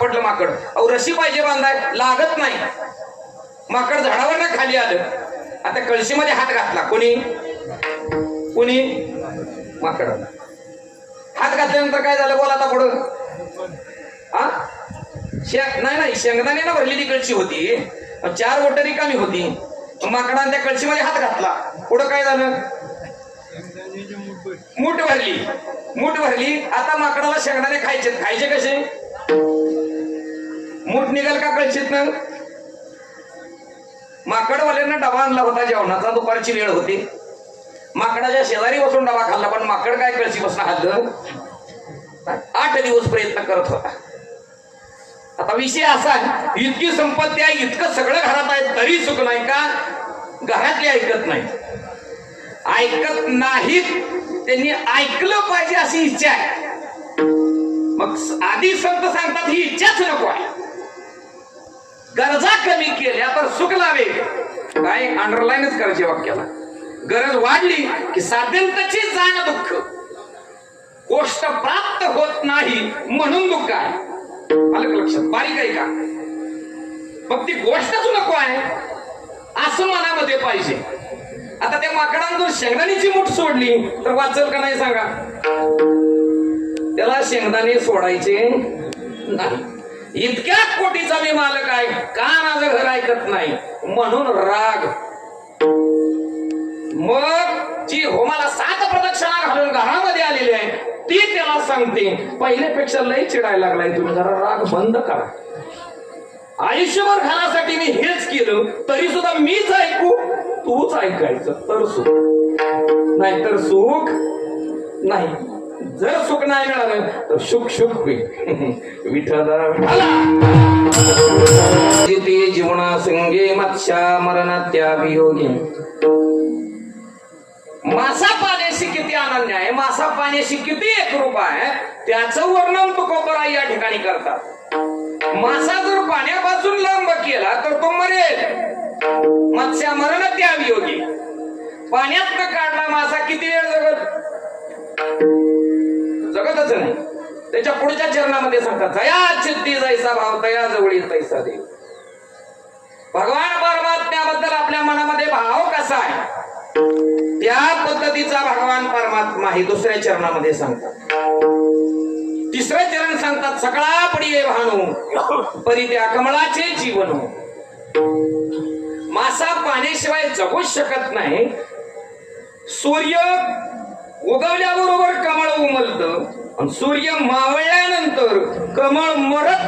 सापडलं माकड. अहो रशी पाहिजे बांधाय लागत नाही. माकड झाडावर खाली आलं. आता कळशीमध्ये हात घातला. कोणी? कोणी? माकड. हात घातल्यानंतर काय झालं? बोला आता पुढं. हा? शेंग नाही नाही शेंगदाण्यानं भरलेली कळशी होती. चार बोट रिकामी होती. माकडाने त्या कळशीमध्ये हात घातला. पुढं काय झालं? मूठ भरली. मूठ भरली. आता माकडाला शेंगदाणे खायचे खायचे कसे? मूठ निघाल का कळशीत ना माकडवाल्यांना डबा आणला होता जेवणाचा. दुपारची वेळ होती. माकडाच्या शेजारी बसून डबा खाल्ला पण माकड काय कळशी बसून खाल्लं आठ दिवस प्रयत्न करत होता. आता विषय असा इतकी संपत्ती आहे इतकं सगळं घरात आहे तरी सुख नाही का? घरातले ऐकत नाही. ऐकत नाहीत त्यांनी ऐकलं पाहिजे अशी इच्छा आहे. मग आधी संत सांगतात ही इच्छाच नको आहे. गरजा कमी केल्या तर सुख लावे काय अंडरलाईनच करायची वाक्याला. गरज वाढली की साध्यंतची जाण दुःख. गोष्ट प्राप्त होत नाही म्हणून दुःख आहे. आलं लक्षात? बारीक आहे का? मग ती गोष्टच नको आहे. असं मनामध्ये पाहिजे. आता त्या माकडानं शेंगदाणीची शेंगदाण्याची मूठ सोडली तर वाचल का नाही सांगा? त्याला शेंगदाणे सोडायचे नाही. इतक्या कोटीचा मी मालक आहे. का माझं घर ऐकत नाही? म्हणून राग. मग जी होमाला सात प्रदक्षिणा घालून घरामध्ये आलेली आहे ती त्याला सांगते पहिल्यापेक्षा लय चिडायला लागलाय तुम्ही. जरा राग बंद करा. आयुष्यभर घालासाठी मी हेच केलं तरी सुद्धा मीच ऐकू तूच ऐकायचं. तर सुख. नाही तर सुख नाही. जर सुख नाही मिळालं तर सुख सुख होईल विठला जीवना संगे मत्स्या मरणात्या वियोगी मासा पाण्याशी किती अनन्य आहे? मासा पाण्याशी किती एकरूप आहे? त्याचं वर्णन तुकोबरा या ठिकाणी करतात. मासा जर पाण्यापासून लांब केला तर तो मरेल. मत्स्या मरण द्यावी योगी पाण्यात काढला मासा किती वेळ जगत त्याच्या पुढच्या चरणामध्ये सांगतात जया चित्ती जैसा भाव तया जवळी तैसा देव. भगवान परमात्म्याबद्दल आपल्या मनामध्ये भाव कसा आहे? त्या पद्धतीचा भगवान परमात्मा हे दुसऱ्या चरणामध्ये सांगतात. तिसरे चरण सांगतात सगळा पडिये भानू परी त्या कमळाचे जीवन हो. मासा पाण्याशिवाय जगूच शकत नाही. सूर्य उगवल्यावर सूर्य मावळल्यानंतर कमळ मरत